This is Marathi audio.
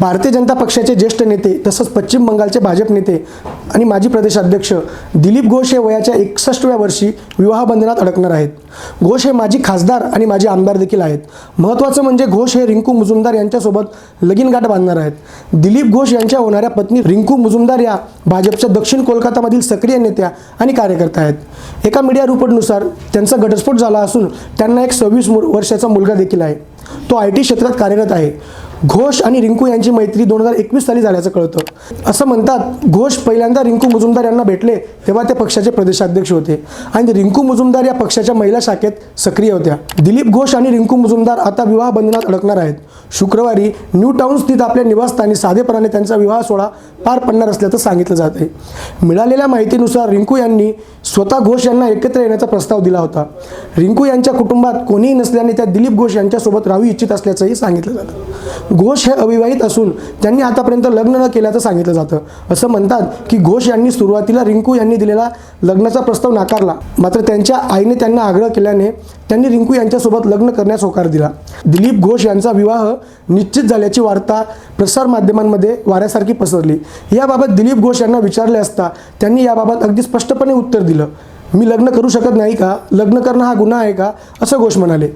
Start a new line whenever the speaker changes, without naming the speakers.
भारतीय जनता पक्षाचे ज्येष्ठ नेते तसंच पश्चिम बंगालचे भाजप नेते आणि माजी प्रदेशाध्यक्ष दिलीप घोष हे वयाच्या एकसष्टव्या वर्षी विवाहबंधनात अडकणार आहेत. घोष हे माजी खासदार आणि माजी आमदार देखील आहेत. महत्त्वाचं म्हणजे घोष हे रिंकू मुजुमदार यांच्यासोबत लगीनगाठ बांधणार आहेत. दिलीप घोष यांच्या होणाऱ्या पत्नी रिंकू मुजुमदार या भाजपच्या दक्षिण कोलकातामधील सक्रिय नेत्या आणि कार्यकर्ता आहेत. एका मीडिया रिपोर्टनुसार त्यांचा घटस्फोट झाला असून त्यांना एक सव्वीस वर्षाचा मुलगा देखील आहे. तो आय टी क्षेत्रात कार्यरत आहे. घोष आणि रिंकू यांची मैत्री दोन हजार एकवीस साली झाल्याचं कळतं. असं म्हणतात घोष पहिल्यांदा रिंकू मुजुमदार यांना भेटले तेव्हा ते पक्षाचे प्रदेशाध्यक्ष होते. आणि रिंकू मुजुमदार या पक्षाच्या महिला शाखेत सक्रिय होत्या. दिलीप घोष आणि रिंकू मुजुमदार आता विवाह बंधनात अडकणार आहेत. शुक्रवारी न्यू टाऊन स्थित आपल्या निवासस्थानी साधेपणाने त्यांचा विवाह सोहळा पार पडणार असल्याचं सांगितलं जात आहे मिळालेल्या माहितीनुसार रिंकू यांनी स्वतः घोष यांना एकत्र येण्याचा प्रस्ताव दिला होता. रिंकू यांच्या कुटुंबात कोणीही नसल्याने त्या दिलीप घोष यांच्यासोबत राहू इच्छित असल्याचंही सांगितलं जातं. घोष हे अविवाहित असून त्यांनी आतापर्यंत लग्न न केल्याचं सांगितलं जातं. असं म्हणतात की घोष यांनी सुरुवातीला रिंकू यांनी दिलेला लग्नाचा प्रस्ताव नाकारला. मात्र त्यांच्या आईने त्यांना आग्रह केल्याने त्यांनी रिंकू यांच्यासोबत लग्न करण्यास होकार दिला. दिलीप घोष यांचा विवाह निश्चित झाल्याची वार्ता प्रसारमाध्यमांमध्ये वाऱ्यासारखी पसरली. याबाबत दिलीप घोष यांना विचारले असता त्यांनी याबाबत अगदी स्पष्टपणे उत्तर दिलं. मी लग्न करू शकत नाही का? लग्न करणं हा गुन्हा आहे का? असं घोष म्हणाले.